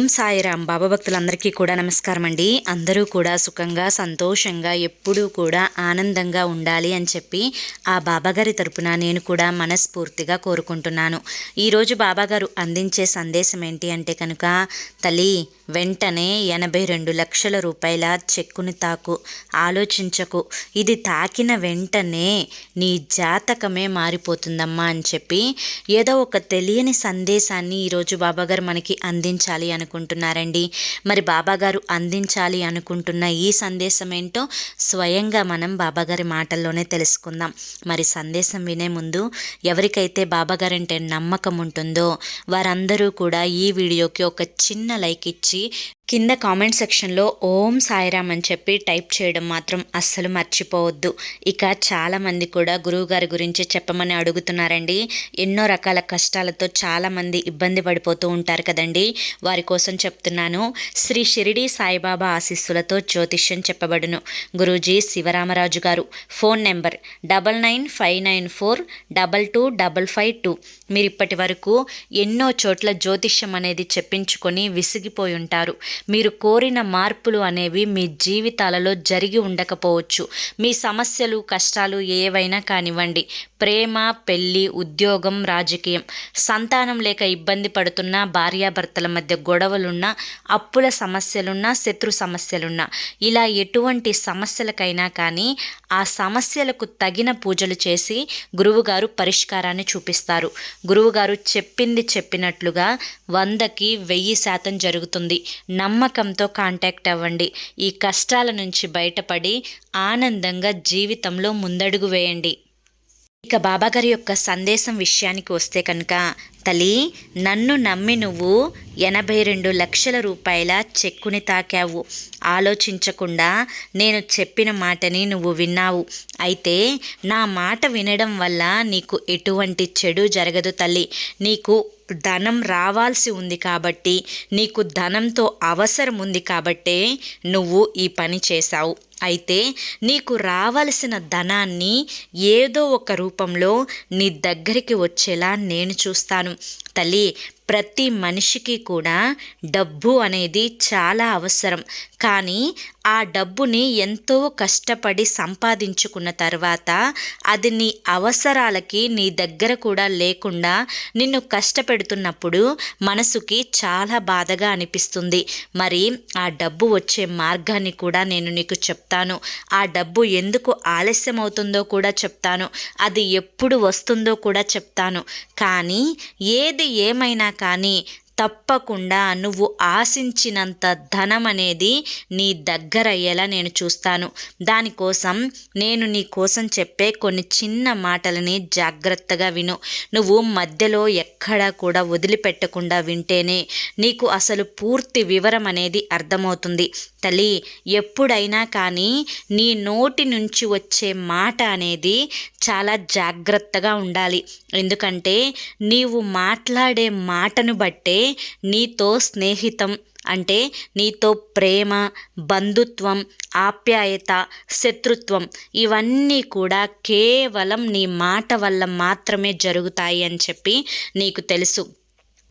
ఓం సాయిరామ్. బాబా భక్తులందరికీ కూడా నమస్కారం అండి. అందరూ కూడా సుఖంగా సంతోషంగా ఎప్పుడూ కూడా ఆనందంగా ఉండాలి అని చెప్పి ఆ బాబాగారి తరపున నేను కూడా మనస్ఫూర్తిగా కోరుకుంటున్నాను. ఈరోజు బాబాగారు అందించే సందేశం ఏంటి అంటే కనుక తల్లి వెంటనే ఎనభై రెండు లక్షల రూపాయల చెక్కుని తాకు. ఆలోచించకు. ఇది తాకిన వెంటనే నీ జాతకమే మారిపోతుందమ్మా అని చెప్పి ఏదో ఒక తెలియని సందేశాన్ని ఈరోజు బాబాగారు మనకి అందించాలి అనుకుంటున్నారండి. మరి బాబాగారు అందించాలి అనుకుంటున్న ఈ సందేశం ఏంటో స్వయంగా మనం బాబాగారి మాటల్లోనే తెలుసుకుందాం. మరి సందేశం వినే ముందు ఎవరికైతే బాబాగారంటే నమ్మకం ఉంటుందో వారందరూ కూడా ఈ వీడియోకి ఒక చిన్న లైక్ ఇచ్చి కింద కామెంట్ సెక్షన్లో ఓం సాయిరామ్ అని చెప్పి టైప్ చేయడం మాత్రం అస్సలు మర్చిపోవద్దు. ఇక చాలామంది కూడా గురువుగారి గురించి చెప్పమని అడుగుతున్నారండి. ఎన్నో రకాల కష్టాలతో చాలామంది ఇబ్బంది పడిపోతూ ఉంటారు కదండి. వారి కోసం చెప్తున్నాను శ్రీ షిరిడి సాయిబాబా ఆశీస్సులతో జ్యోతిష్యం చెప్పబడును. Guruji Sivaramaraju garu phone number double nine five nine four double two double five two. మీరు ఇప్పటి వరకు ఎన్నో చోట్ల జ్యోతిష్యం అనేది చెప్పించుకొని విసిగిపోయి ఉంటారు. మీరు కోరిన మార్పులు అనేవి మీ జీవితాలలో జరిగి ఉండకపోవచ్చు. మీ సమస్యలు కష్టాలు ఏవైనా కానివ్వండి. ప్రేమ పెళ్ళి ఉద్యోగం రాజకీయం. సంతానం లేక ఇబ్బంది పడుతున్న భార్యాభర్తల మధ్య గొడవలున్నా అప్పుల సమస్యలున్నా శత్రు సమస్యలున్నా ఇలా ఎటువంటి సమస్యలకైనా కానీ ఆ సమస్యలకు తగిన పూజలు చేసి గురువుగారు పరిష్కారాన్ని చూపిస్తారు. గురువుగారు చెప్పింది చెప్పినట్లుగా వందకి వెయ్యి శాతం జరుగుతుంది. నమ్మకంతో కాంటాక్ట్ అవ్వండి. ఈ కష్టాల నుంచి బయటపడి ఆనందంగా జీవితంలో ముందడుగు వేయండి. ఇక బాబాగారి యొక్క సందేశం విషయానికి వస్తే కనుక తల్లి నన్ను నమ్మి నువ్వు ఎనభై రెండు లక్షల రూపాయల చెక్కుని తాకావు. ఆలోచించకుండా నేను చెప్పిన మాటని నువ్వు విన్నావు. అయితే నా మాట వినడం వల్ల నీకు ఎటువంటి చెడు జరగదు తల్లి. నీకు ధనం రావాల్సి ఉంది కాబట్టి నీకు ధనంతో అవసరం ఉంది కాబట్టే నువ్వు ఈ పని చేశావు. అయితే నీకు రావలసిన ధనాన్ని ఏదో ఒక రూపంలో నీ దగ్గరికి వచ్చేలా నేను చూస్తాను. తల్లి ప్రతి మనిషికి కూడా డబ్బు అనేది చాలా అవసరం. కానీ ఆ డబ్బుని ఎంతో కష్టపడి సంపాదించుకున్న తర్వాత అది నీ అవసరాలకి నీ దగ్గర కూడా లేకుండా నిన్ను కష్టపెడుతున్నప్పుడు మనసుకి చాలా బాధగా అనిపిస్తుంది. మరి ఆ డబ్బు వచ్చే మార్గాన్ని కూడా నేను నీకు చెప్తాను. ఆ డబ్బు ఎందుకు ఆలస్యం అవుతుందో కూడా చెప్తాను. అది ఎప్పుడు వస్తుందో కూడా చెప్తాను. కానీ ఏది ఏమైనా కానీ తప్పకుండా నువ్వు ఆశించినంత ధనం అనేది నీ దగ్గర అయ్యేలా నేను చూస్తాను. దానికోసం నేను నీ కోసం చెప్పే కొన్ని చిన్న మాటలని జాగ్రత్తగా విను. నువ్వు మధ్యలో ఎక్కడా కూడా వదిలిపెట్టకుండా వింటేనే నీకు అసలు పూర్తి వివరం అనేది అర్థమవుతుంది. తల్లి ఎప్పుడైనా కానీ నీ నోటి నుంచి వచ్చే మాట అనేది చాలా జాగ్రత్తగా ఉండాలి. ఎందుకంటే నీవు మాట్లాడే మాటను బట్టే నీతో స్నేహితం అంటే నీతో ప్రేమ బంధుత్వం ఆప్యాయత శత్రుత్వం ఇవన్నీ కూడా కేవలం నీ మాట వల్ల మాత్రమే జరుగుతాయి అని చెప్పి నీకు తెలుసు.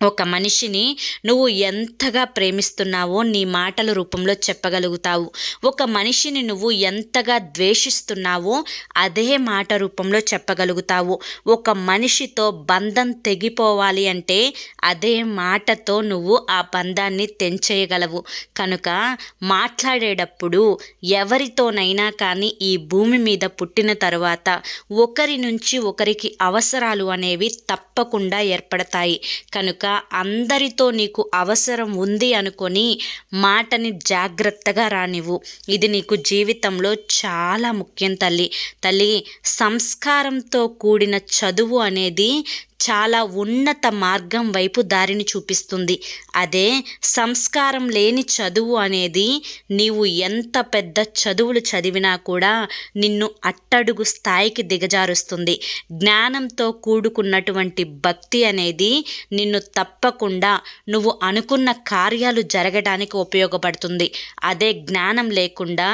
ఒక మనిషిని నువ్వు ఎంతగా ప్రేమిస్తున్నావో నీ మాటల రూపంలో చెప్పగలుగుతావు. ఒక మనిషిని నువ్వు ఎంతగా ద్వేషిస్తున్నావో అదే మాట రూపంలో చెప్పగలుగుతావు. ఒక మనిషితో బంధం తెగిపోవాలి అంటే అదే మాటతో నువ్వు ఆ బంధాన్ని తెంచేయగలవు. కనుక మాట్లాడేటప్పుడు ఎవరితోనైనా కానీ ఈ భూమి మీద పుట్టిన తరువాత ఒకరి నుంచి ఒకరికి అవసరాలు అనేవి తప్పకుండా ఏర్పడతాయి. కనుక అందరితో నీకు అవసరం ఉంది అనుకొని మాటని జాగ్రత్తగా రానివ్వు. ఇది నీకు జీవితంలో చాలా ముఖ్యం తల్లి. తల్లి సంస్కారంతో కూడిన చదువు అనేది చాలా ఉన్నత మార్గం వైపు దారిని చూపిస్తుంది. అదే సంస్కారం లేని చదువు అనేది నీవు ఎంత పెద్ద చదువులు చదివినా కూడా నిన్ను అట్టడుగు స్థాయికి దిగజారుస్తుంది. జ్ఞానంతో కూడుకున్నటువంటి భక్తి అనేది నిన్ను తప్పకుండా నువ్వు అనుకున్న కార్యాలు జరగడానికి ఉపయోగపడుతుంది. అదే జ్ఞానం లేకుండా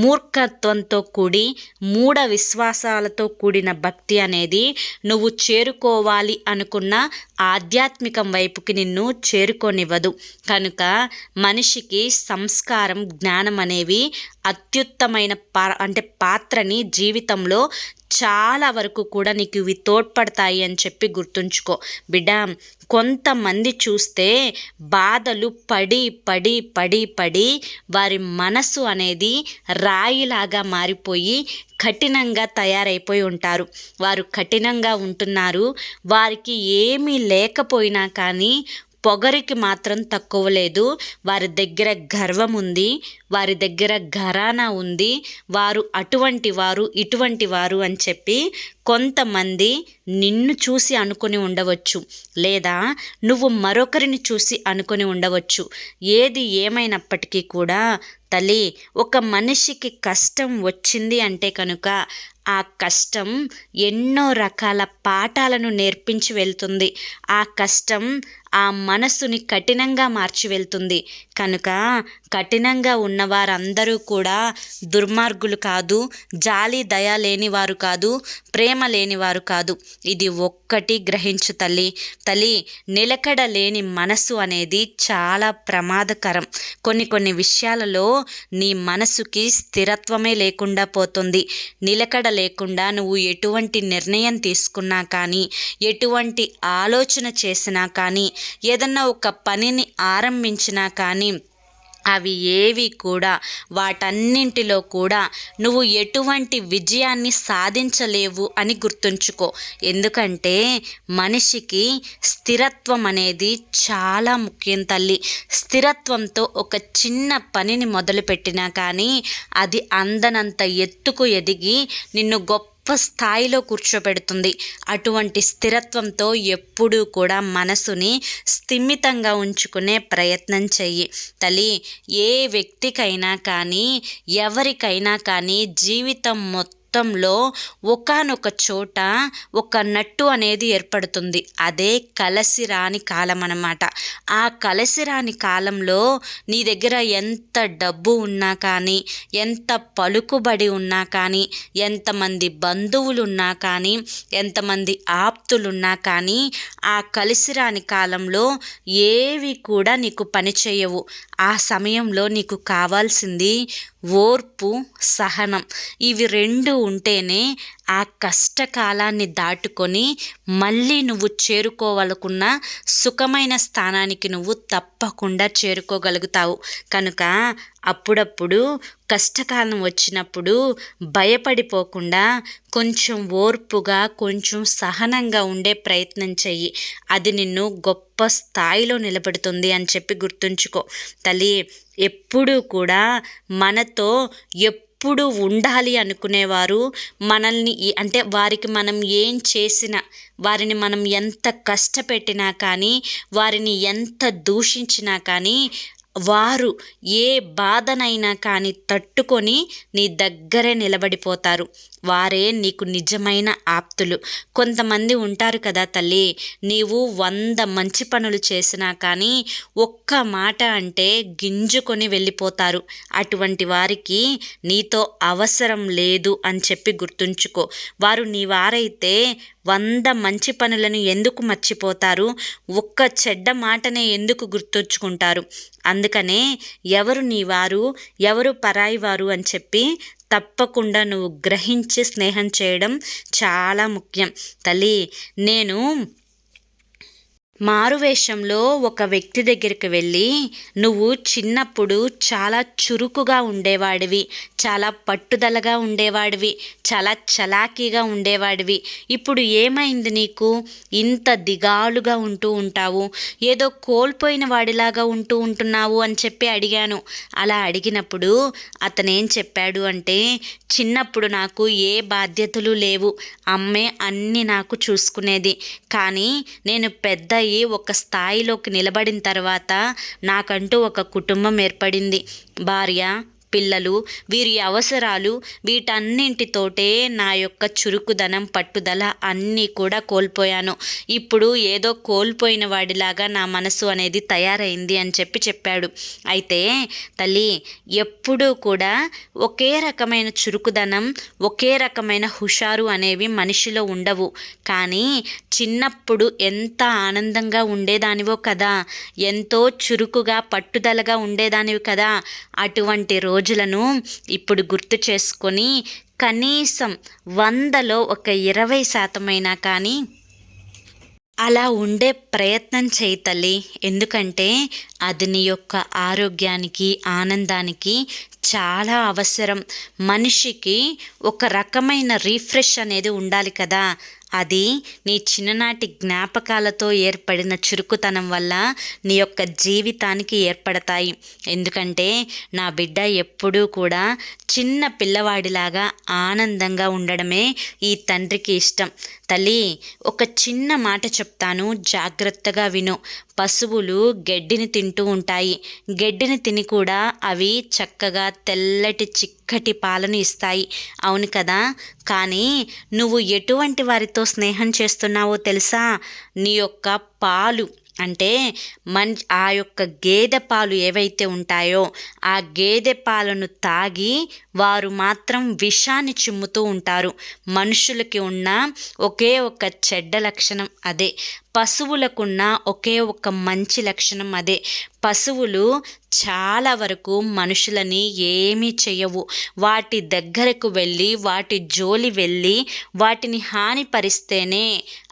మూర్ఖత్వంతో కూడి మూఢ విశ్వాసాలతో కూడిన భక్తి అనేది నువ్వు చేరుకోవాలి వెళ్ళాలి అనుకున్న ఆధ్యాత్మికం వైపుకి నిన్ను చేరుకోనివ్వదు. కనుక మనిషికి సంస్కారం జ్ఞానం అనేవి అత్యుత్తమైన పా అంటే పాత్రని జీవితంలో చాలా వరకు కూడా నీకు ఇవి తోడ్పడతాయి అని చెప్పి గుర్తుంచుకో. బిడ్డ కొంతమంది చూస్తే బాధలు పడి పడి పడి పడి వారి మనసు అనేది రాయిలాగా మారిపోయి కఠినంగా తయారైపోయి ఉంటారు. వారు కఠినంగా ఉంటున్నారు. వారికి ఏమీ లేకపోయినా కానీ పొగరికి మాత్రం తక్కువ లేదు. వారి దగ్గర గర్వం ఉంది. వారి దగ్గర ఘరానా ఉంది. వారు అటువంటి వారు ఇటువంటి వారు అని చెప్పి కొంతమంది నిన్ను చూసి అనుకుని ఉండవచ్చు. లేదా నువ్వు మరొకరిని చూసి అనుకుని ఉండవచ్చు. ఏది ఏమైనప్పటికీ కూడా తల్లి ఒక మనిషికి కష్టం వచ్చింది అంటే కనుక ఆ కష్టం ఎన్నో రకాల పాఠాలను నేర్పించి వెళ్తుంది. ఆ కష్టం ఆ మనసుని కఠినంగా మార్చి వెళ్తుంది. కనుక కఠినంగా ఉన్నవారందరూ కూడా దుర్మార్గులు కాదు జాలి దయ లేనివారు కాదు ప్రేమ లేనివారు కాదు. ఇది ఒక్కటి గ్రహించు తల్లి. తల్లి నిలకడ లేని మనసు అనేది చాలా ప్రమాదకరం. కొన్ని కొన్ని విషయాలలో నీ మనసుకి స్థిరత్వమే లేకుండా పోతుంది. నిలకడ లేకుండా నువ్వు ఎటువంటి నిర్ణయం తీసుకున్నా కానీ ఎటువంటి ఆలోచన చేసినా కానీ ఏదన్నా ఒక పనిని ఆరంభించినా కానీ అవి ఏవి కూడా వాటన్నింటిలో కూడా నువ్వు ఎటువంటి విజయాన్ని సాధించలేవు అని గుర్తుంచుకో. ఎందుకంటే మనిషికి స్థిరత్వం అనేది చాలా ముఖ్యం తల్లి. స్థిరత్వంతో ఒక చిన్న పనిని మొదలుపెట్టినా కానీ అది అందనంత ఎత్తుకు ఎదిగి నిన్ను గొప్ప గొప్ప స్థాయిలో కూర్చోబెడుతుంది. అటువంటి స్థిరత్వంతో ఎప్పుడూ కూడా మనసుని స్థిమితంగా ఉంచుకునే ప్రయత్నం చెయ్యి. తల్లి ఏ వ్యక్తికైనా కానీ ఎవరికైనా కానీ జీవితం మొత్తం మొత్తంలో ఒకనొక చోట ఒక నట్టు అనేది ఏర్పడుతుంది. అదే కలసిరాని కాలం అన్నమాట. ఆ కలసిరాని కాలంలో నీ దగ్గర ఎంత డబ్బు ఉన్నా కానీ ఎంత పలుకుబడి ఉన్నా కానీ ఎంతమంది బంధువులు ఉన్నా కానీ ఎంతమంది ఆప్తులున్నా కానీ ఆ కలిసిరాని కాలంలో ఏవి కూడా నీకు పనిచేయవు ఆ సమయంలో నీకు కావాల్సింది ఓర్పు సహనం. ఇవి రెండు ఉంటేనే ఆ కష్టకాలాన్ని దాటుకొని మళ్ళీ నువ్వు చేరుకోవాలకున్న సుఖమైన స్థానానికి నువ్వు తప్పకుండా చేరుకోగలుగుతావు. కనుక అప్పుడప్పుడు కష్టకాలం వచ్చినప్పుడు భయపడిపోకుండా కొంచెం ఓర్పుగా కొంచెం సహనంగా ఉండే ప్రయత్నం చెయ్యి. అది నిన్ను గొప్ప స్థాయిలో నిలబెడుతుంది అని చెప్పి గుర్తుంచుకో. తల్లి ఎప్పుడూ కూడా మనతో ఎప్పుడు ఎప్పుడు ఉండాలి అనుకునేవారు మనల్ని అంటే వారికి మనం ఏం చేసినా వారిని మనం ఎంత కష్టపెట్టినా కానీ వారిని ఎంత దూషించినా కానీ వారు ఏ బాధనైనా కానీ తట్టుకొని నీ దగ్గరే నిలబడిపోతారు. వారే నీకు నిజమైన ఆప్తులు. కొంతమంది ఉంటారు కదా తల్లి నీవు వంద మంచి పనులు చేసినా కానీ ఒక్క మాట అంటే గింజుకొని వెళ్ళిపోతారు. అటువంటి వారికి నీతో అవసరం లేదు అని చెప్పి గుర్తుంచుకో. వారు నీ వారైతే వంద మంచి పనులను ఎందుకు మర్చిపోతారు? ఒక్క చెడ్డ మాటనే ఎందుకు గుర్తుంచుకుంటారు? అందుకనే ఎవరు నీ వారు ఎవరు పరాయి వారు అని చెప్పి తప్పకుండా నువ్వు గ్రహించి స్నేహం చేయడం చాలా ముఖ్యం. తల్లి నేను మారువేషంలో ఒక వ్యక్తి దగ్గరికి వెళ్ళి నువ్వు చిన్నప్పుడు చాలా చురుకుగా ఉండేవాడివి చాలా పట్టుదలగా ఉండేవాడివి చాలా చలాకీగా ఉండేవాడివి. ఇప్పుడు ఏమైంది నీకు? ఇంత దిగాలుగా ఉంటూ ఉంటావు ఏదో కోల్పోయిన వాడిలాగా ఉంటూ ఉంటున్నావు అని చెప్పి అడిగాను. అలా అడిగినప్పుడు అతనేం చెప్పాడు అంటే చిన్నప్పుడు నాకు ఏ బాధ్యతలు లేవు అమ్మే అన్నీ నాకు చూసుకునేది. కానీ నేను పెద్ద అయ్యి ఒక స్థాయిలోకి నిలబడిన తర్వాత నాకంటూ ఒక కుటుంబం ఏర్పడింది. భార్య పిల్లలు వీరి అవసరాలు వీటన్నింటితోటే నా యొక్క చురుకుదనం పట్టుదల అన్నీ కూడా కోల్పోయాను. ఇప్పుడు ఏదో కోల్పోయిన వాడిలాగా నా మనసు అనేది తయారైంది అని చెప్పి చెప్పాడు. అయితే తల్లి ఎప్పుడూ కూడా ఒకే రకమైన చురుకుదనం ఒకే రకమైన హుషారు అనేవి మనిషిలో ఉండవు. కానీ చిన్నప్పుడు ఎంత ఆనందంగా ఉండేదానివో కదా ఎంతో చురుకుగా పట్టుదలగా ఉండేదానివి కదా. అటువంటి రోజులను ఇప్పుడు గుర్తు చేసుకొని కనీసం వందలో ఒక ఇరవై శాతమైనా కానీ అలా ఉండే ప్రయత్నం చేయి తల్లి. ఎందుకంటే అది నీ యొక్క ఆరోగ్యానికి ఆనందానికి చాలా అవసరం. మనిషికి ఒక రకమైన రీఫ్రెష్ అనేది ఉండాలి కదా. అది నీ చిన్ననాటి జ్ఞాపకాలతో ఏర్పడిన చురుకుతనం వల్ల నీ యొక్క జీవితానికి ఏర్పడతాయి. ఎందుకంటే నా బిడ్డ ఎప్పుడూ కూడా చిన్న పిల్లవాడిలాగా ఆనందంగా ఉండడమే ఈ తండ్రికి ఇష్టం. తల్లి ఒక చిన్న మాట చెప్తాను జాగ్రత్తగా విను. పశువులు గడ్డిని తింటూ ఉంటాయి. గడ్డిని తిని కూడా అవి చక్కగా తెల్లటి చిక్కటి పాలను ఇస్తాయి. అవును కదా? కానీ నువ్వు ఎటువంటి వారితో స్నేహం చేస్తున్నావో తెలుసా? నీ యొక్క పాలు అంటే మన్ ఆ యొక్క గేదె పాలు ఏవైతే ఉంటాయో ఆ గేదె పాలను తాగి వారు మాత్రం విషాన్ని చిమ్ముతూ ఉంటారు. మనుషులకి ఉన్న ఒకే ఒక చెడ్డ లక్షణం అదే. పశువులకున్న ఒకే ఒక మంచి లక్షణం అదే. పశువులు చాలా వరకు మనుషులని ఏమీ చేయవు వాటి దగ్గరకు వెళ్ళి వాటి జోలి వెళ్ళి వాటిని హానిపరిస్తేనే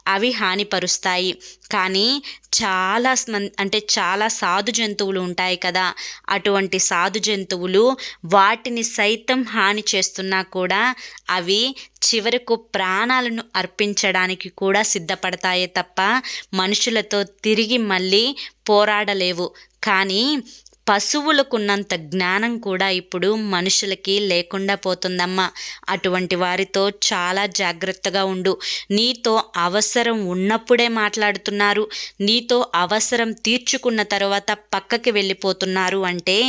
అవి హానిపరుస్తాయి. కానీ చాలా అంటే చాలా సాధు జంతువులు ఉంటాయి కదా. అటువంటి సాధు జంతువులు వాటిని సైతం హాని చేస్తున్నా కూడా అవి చివరకు ప్రాణాలను అర్పించడానికి కూడా సిద్ధపడతాయే తప్ప మనుషులతో తిరిగి మళ్ళీ పోరాడలేవు. కానీ పశువులకున్నంత జ్ఞానం కూడా ఇప్పుడు మనుషులకి లేకుండా పోతుందమ్మా. అటువంటి వారితో చాలా జాగ్రత్తగా ఉండు. నీతో అవసరం ఉన్నప్పుడే మాట్లాడుతున్నారు. నీతో అవసరం తీర్చుకున్న తర్వాత పక్కకి వెళ్ళిపోతున్నారు అంటే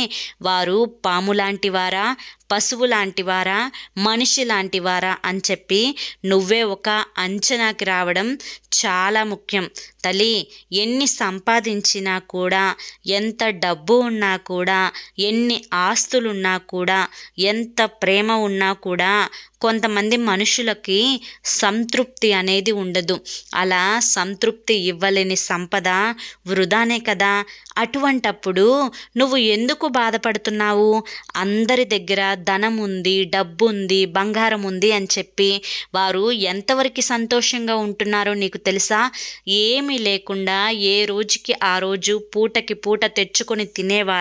వారు పాము లాంటి వారా పశువు లాంటివారా మనిషి లాంటివారా అని చెప్పి నువ్వే ఒక అంచనాకి రావడం చాలా ముఖ్యం. తల్లి ఎన్ని సంపాదించినా కూడా ఎంత డబ్బు ఉన్నా కూడా ఎన్ని ఆస్తులున్నా కూడా ఎంత ప్రేమ ఉన్నా కూడా కొంతమంది మనుషులకి సంతృప్తి అనేది ఉండదు. అలా సంతృప్తి ఇవ్వలేని సంపద వృధానే కదా. అటువంటప్పుడు నువ్వు ఎందుకు బాధపడుతున్నావు? అందరి దగ్గర ధనం ఉంది డబ్బు ఉంది బంగారం ఉంది అని చెప్పి వారు ఎంతవరకు సంతోషంగా ఉంటున్నారో నీకు తెలుసా? ఏమీ లేకుండా ఏ రోజుకి ఆ రోజు పూటకి పూట తెచ్చుకొని తినేవారు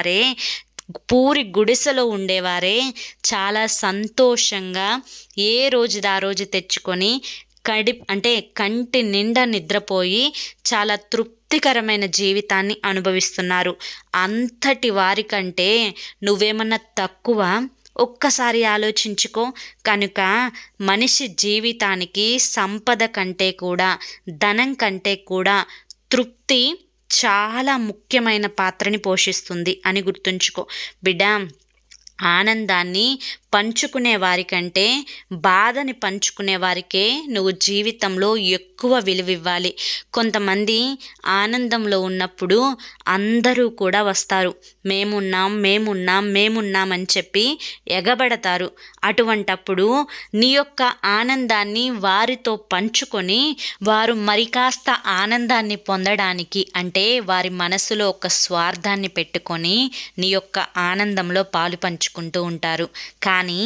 పూరి గుడిసెలో ఉండేవారే చాలా సంతోషంగా ఏ రోజుది ఆ రోజు తెచ్చుకొని కడి అంటే కంటి నిండా నిద్రపోయి చాలా తృప్తికరమైన జీవితాన్ని అనుభవిస్తున్నారు. అంతటి వారికంటే నువ్వేమన్నా తక్కువ ఒక్కసారి ఆలోచించుకో. కనుక మనిషి జీవితానికి సంపద కంటే కూడా ధనం కంటే కూడా తృప్తి చాలా ముఖ్యమైన పాత్రని పోషిస్తుంది అని గుర్తుంచుకో. బిడ్డ ఆనందాన్ని పంచుకునే వారికంటే బాధని పంచుకునే వారికే నువ్వు జీవితంలో ఎక్కువ విలువివ్వాలి. కొంతమంది ఆనందంలో ఉన్నప్పుడు అందరూ కూడా వస్తారు. మేమున్నాం మేమున్నాం మేమున్నామని చెప్పి ఎగబడతారు. అటువంటప్పుడు నీ యొక్క ఆనందాన్ని వారితో పంచుకొని వారు మరి కాస్త ఆనందాన్ని పొందడానికి అంటే వారి మనసులో ఒక స్వార్థాన్ని పెట్టుకొని నీ యొక్క ఆనందంలో పాలు పంచుకుంటూ ఉంటారు. కానీ కానీ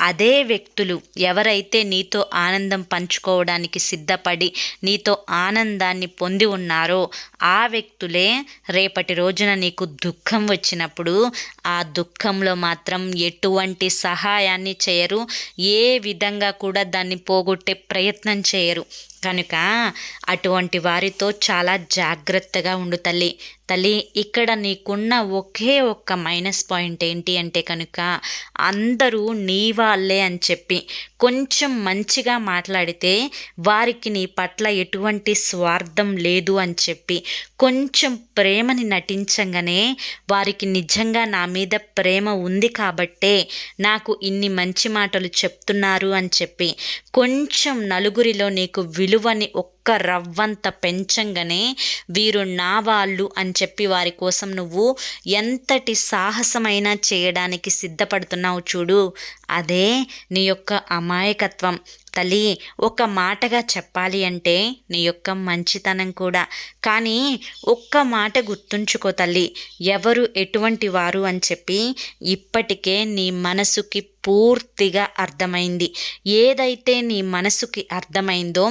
అదే వ్యక్తులు ఎవరైతే నీతో ఆనందం పంచుకోవడానికి సిద్ధపడి నీతో ఆనందాన్ని పొంది ఉన్నారో ఆ వ్యక్తులే రేపటి రోజున నీకు దుఃఖం వచ్చినప్పుడు ఆ దుఃఖంలో మాత్రం ఎటువంటి సహాయాన్ని చేయరు ఏ విధంగా కూడా దాన్ని పోగొట్టే ప్రయత్నం చేయరు. కనుక అటువంటి వారితో చాలా జాగ్రత్తగా ఉండు తల్లి. తల్లి ఇక్కడ నీకున్న ఒకే ఒక్క మైనస్ పాయింట్ ఏంటి అంటే కనుక అందరూ నీ వాళ్ళే అని చెప్పి కొంచెం మంచిగా మాట్లాడితే వారికి నీ పట్ల ఎటువంటి స్వార్థం లేదు అని చెప్పి కొంచెం ప్రేమని నటించగానే వారికి నిజంగా నా మీద ప్రేమ ఉంది కాబట్టే నాకు ఇన్ని మంచి మాటలు చెప్తున్నారు అని చెప్పి కొంచెం నలుగురిలో నీకు విలువని ఒక్క ఒక్క రవ్వంత పెంచంగానే వీరు నా వాళ్ళు అని చెప్పి వారి కోసం నువ్వు ఎంతటి సాహసమైనా చేయడానికి సిద్ధపడుతున్నావు చూడు. అదే నీ యొక్క అమాయకత్వం. తల్లి ఒక మాటగా చెప్పాలి అంటే నీ యొక్క మంచితనం కూడా. కానీ ఒక్క మాట గుర్తుంచుకో తల్లి ఎవరు ఎటువంటి వారు అని చెప్పి ఇప్పటికే నీ మనసుకి పూర్తిగా అర్థమైంది. ఏదైతే నీ మనసుకి అర్థమైందో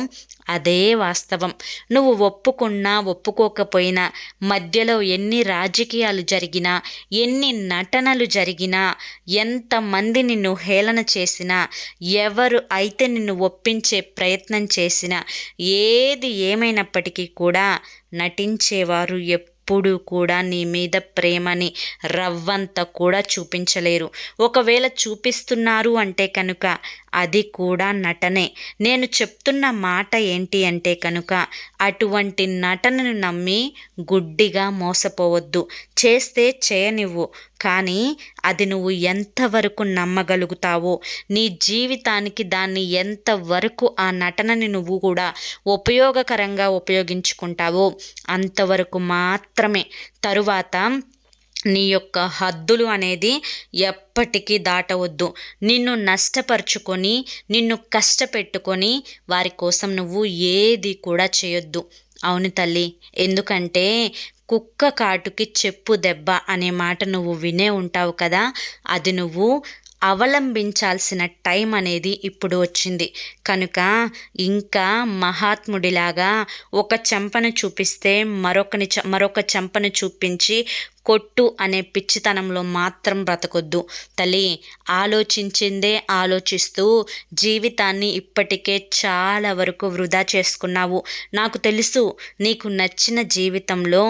అదే వాస్తవం. నువ్వు ఒప్పుకున్నా ఒప్పుకోకపోయినా మధ్యలో ఎన్ని రాజకీయాలు జరిగినా ఎన్ని నటనలు జరిగినా ఎంతమంది నిన్ను హేళన చేసినా ఎవరు అయితే నిన్ను ఒప్పించే ప్రయత్నం చేసినా ఏది ఏమైనప్పటికీ కూడా నటించేవారు ఎప్పుడు ఎప్పుడు కూడా నీ మీద ప్రేమని రవ్వంత కూడా చూపించలేరు. ఒకవేళ చూపిస్తున్నారు అంటే కనుక అది కూడా నటనే. నేను చెప్తున్న మాట ఏంటి అంటే కనుక అటువంటి నటనను నమ్మి గుడ్డిగా మోసపోవద్దు. చేస్తే చేయనివ్వు. కానీ అది నువ్వు ఎంతవరకు నమ్మగలుగుతావో నీ జీవితానికి దాన్ని ఎంతవరకు ఆ నటనని నువ్వు కూడా ఉపయోగకరంగా ఉపయోగించుకుంటావో అంతవరకు మాత్రమే. తరువాత నీ యొక్క హద్దులు అనేది ఎప్పటికీ దాటవద్దు. నిన్ను నష్టపరుచుకొని నిన్ను కష్టపెట్టుకొని వారి కోసం నువ్వు ఏది కూడా చేయొద్దు. అవును తల్లి ఎందుకంటే కుక్క కాటుకి చెప్పు దెబ్బ అనే మాట నువ్వు వినే ఉంటావు కదా అది నువ్వు అవలంబించాల్సిన టైం అనేది ఇప్పుడు వచ్చింది. కనుక ఇంకా మహాత్ముడిలాగా ఒక చెంపను చూపిస్తే మరొకని మరొక చెంపను చూపించి కొట్టు అనే పిచ్చితనంలో మాత్రం బ్రతకొద్దు. తల్లి ఆలోచించిందే ఆలోచిస్తూ జీవితాన్ని ఇప్పటికే చాలా వరకు వృధా చేసుకున్నావు. నాకు తెలుసు నీకు నచ్చిన జీవితంలో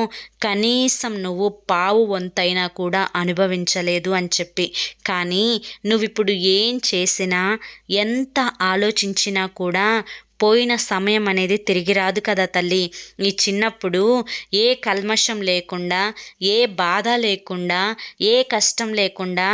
కనీసం నువ్వు పావు వంతైనా కూడా అనుభవించలేదు అని చెప్పి. కానీ నువ్వు ఇప్పుడు ఏం చేసినా ఎంత ఆలోచించినా కూడా పోయిన సమయం అనేది తిరిగి రాదు కదా తల్లి. నీ చిన్నప్పుడు ఏ కల్మషం లేకుండా ఏ బాధ లేకుండా ఏ కష్టం లేకుండా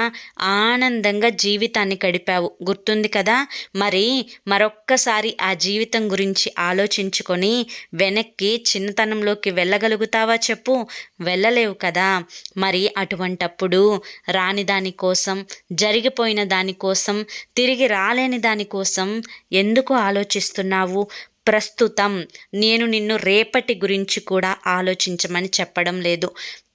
ఆనందంగా జీవితాన్ని గడిపావు. గుర్తుంది కదా? మరి మరొక్కసారి ఆ జీవితం గురించి ఆలోచించుకొని వెనక్కి చిన్నతనంలోకి వెళ్ళగలుగుతావా చెప్పు? వెళ్ళలేవు కదా. మరి అటువంటప్పుడు రాని దానికోసం జరిగిపోయిన దానికోసం తిరిగి రాలేని దానికోసం ఎందుకు ఆలోచిస్తున్నా ఉన్నావు ప్రస్తుతం నేను నిన్ను రేపటి గురించి కూడా ఆలోచించమని చెప్పడం లేదు.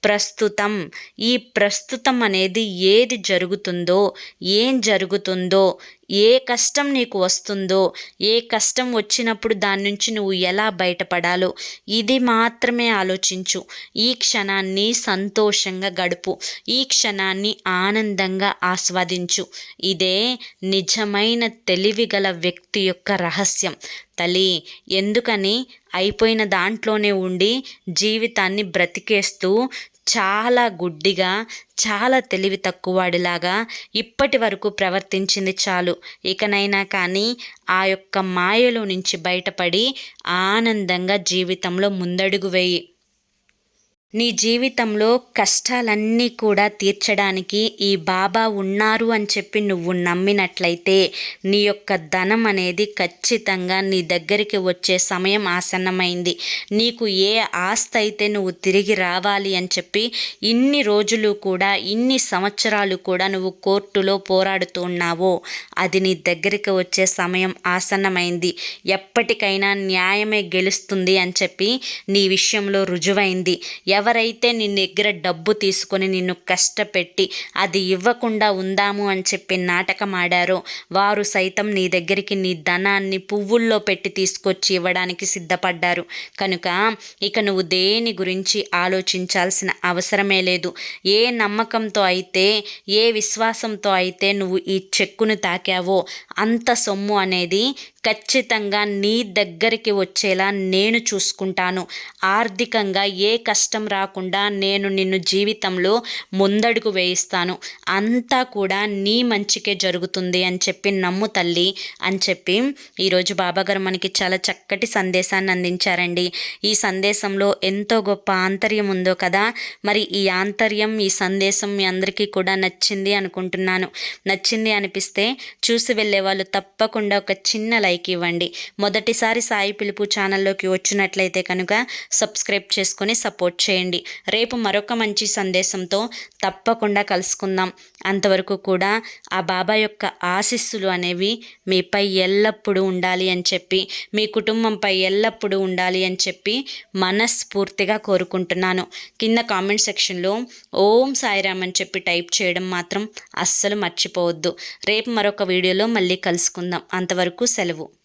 ప్రస్తుతం ఈ ప్రస్తుతం అనేది ఏది జరుగుతుందో ఏం జరుగుతుందో ఏ కష్టం నీకు వస్తుందో ఏ కష్టం వచ్చినప్పుడు దాని నుంచి నువ్వు ఎలా బయటపడాలో ఇది మాత్రమే ఆలోచించు. ఈ క్షణాన్ని సంతోషంగా గడుపు. ఈ క్షణాన్ని ఆనందంగా ఆస్వాదించు. ఇదే నిజమైన తెలివిగల వ్యక్తి యొక్క రహస్యం. తల్లి ఎందుకని అయిపోయిన దాంట్లోనే ఉండి జీవితాన్ని బ్రతికేస్తూ చాలా గుడ్డిగా చాలా తెలివి తక్కువవాడిలాగా ఇప్పటి వరకు ప్రవర్తించింది చాలు. ఇకనైనా కానీ ఆ యొక్క మాయలో నుంచి బయటపడి ఆనందంగా జీవితంలో ముందడుగు వేయి. నీ జీవితంలో కష్టాలన్నీ కూడా తీర్చడానికి ఈ బాబా ఉన్నారు అని చెప్పి నువ్వు నమ్మినట్లయితే నీ యొక్క ధనం అనేది ఖచ్చితంగా నీ దగ్గరికి వచ్చే సమయం ఆసన్నమైంది. నీకు ఏ ఆస్తి అయితే నువ్వు తిరిగి రావాలి అని చెప్పి ఇన్ని రోజులు కూడా ఇన్ని సంవత్సరాలు కూడా నువ్వు కోర్టులో పోరాడుతూ ఉన్నావో అది నీ దగ్గరికి వచ్చే సమయం ఆసన్నమైంది. ఎప్పటికైనా న్యాయమే గెలుస్తుంది అని చెప్పి నీ విషయంలో రుజువైంది. ఎవరైతే నీ దగ్గర డబ్బు తీసుకొని నిన్ను కష్టపెట్టి అది ఇవ్వకుండా ఉందాము అని చెప్పి నాటకం ఆడారో వారు సైతం నీ దగ్గరికి నీ ధనాన్ని పువ్వుల్లో పెట్టి తీసుకొచ్చి ఇవ్వడానికి సిద్ధపడ్డారు. కనుక ఇక నువ్వు దేని గురించి ఆలోచించాల్సిన అవసరమే లేదు. ఏ నమ్మకంతో అయితే ఏ విశ్వాసంతో అయితే నువ్వు ఈ చెక్కును తాకావో అంత సొమ్ము అనేది ఖచ్చితంగా నీ దగ్గరికి వచ్చేలా నేను చూసుకుంటాను. ఆర్థికంగా ఏ కష్టం రాకుండా నేను నిన్ను జీవితంలో ముందడుగు వేయిస్తాను. అంతా కూడా నీ మంచికే జరుగుతుంది అని చెప్పి నమ్ము తల్లి అని చెప్పి ఈరోజు బాబాగారు మనకి చాలా చక్కటి సందేశాన్ని అందించారండి. ఈ సందేశంలో ఎంతో గొప్ప ఆంతర్యం ఉందో కదా? మరి ఈ ఆంతర్యం ఈ సందేశం మీ అందరికీ కూడా నచ్చింది అనుకుంటున్నాను. నచ్చింది అనిపిస్తే చూసి వెళ్ళే వాళ్ళు తప్పకుండా ఒక చిన్న లైక్ ఇవ్వండి. మొదటిసారి సాయి పిలుపు ఛానల్లోకి వచ్చినట్లయితే కనుక సబ్స్క్రైబ్ చేసుకొని సపోర్ట్ చేయండి. రేపు మరొక మంచి సందేశంతో తప్పకుండా కలుసుకుందాం. అంతవరకు కూడా ఆ బాబా యొక్క ఆశీస్సులు అనేవి మీపై ఎల్లప్పుడూ ఉండాలి అని చెప్పి మీ కుటుంబంపై ఎల్లప్పుడూ ఉండాలి అని చెప్పి మనస్ఫూర్తిగా కోరుకుంటున్నాను. కింద కామెంట్ సెక్షన్లో ఓం సాయిరామ్ అని చెప్పి టైప్ చేయడం మాత్రం అస్సలు మర్చిపోవద్దు. రేపు మరొక వీడియోలో మళ్ళీ కలుసుకుందాం. అంతవరకు సెలవు.